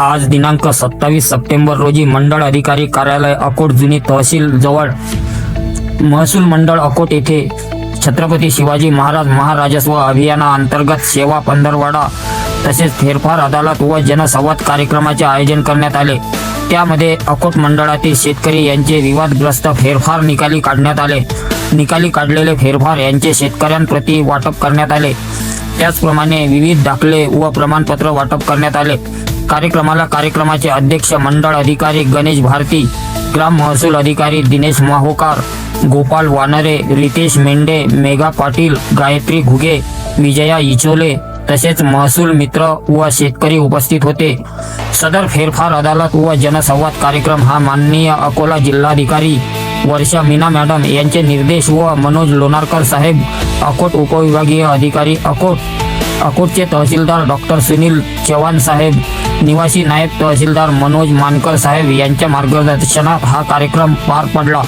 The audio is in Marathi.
आज दिनांक सत्तावीस सप्टेंबर रोजी मंडळ अधिकारी कार्यालय अकोट जुनी तहसील जवळ महसूल मंडळ अकोट येथे छत्रपती शिवाजी महाराज महाराजस्व अभियानाअंतर्गत सेवा पंधरवाडा तसेच फेरफार अदालत व जनसंवाद कार्यक्रमाचे आयोजन करण्यात आले. त्यामध्ये अकोट मंडळातील शेतकरी यांचे विवादग्रस्त फेरफार निकाली काढण्यात आले. निकाली काढलेले फेरफार यांचे शेतकऱ्यांप्रती वाटप करण्यात आले. त्याचप्रमाणे विविध दाखले व प्रमाणपत्र वाटप करण्यात आले. कार्यक्रमाला कार्यक्रमाचे अध्यक्ष मंडळ अधिकारी गणेश भारती ग्राम महसूल अधिकारी दिनेश माहोकार गोपाल वानरे रितेश मेंढे मेघा पाटील गायत्री घुगे विजया इचोले तसेच महसूल मित्र व शेतकरी उपस्थित होते. सदर फेरफार अदालत व जनसंवाद कार्यक्रम हा माननीय अकोला जिल्हाधिकारी वर्षा मीना मॅडम यांचे निर्देश व मनोज लोणारकर साहेब अकोट उपविभागीय अधिकारी अकोट अकोटचे तहसीलदार डॉक्टर सुनील चव्हाण साहेब निवासी नायब तहसीलदार मनोज मानकर साहेब यांच्या मार्गदर्शनात हा कार्यक्रम पार पडला.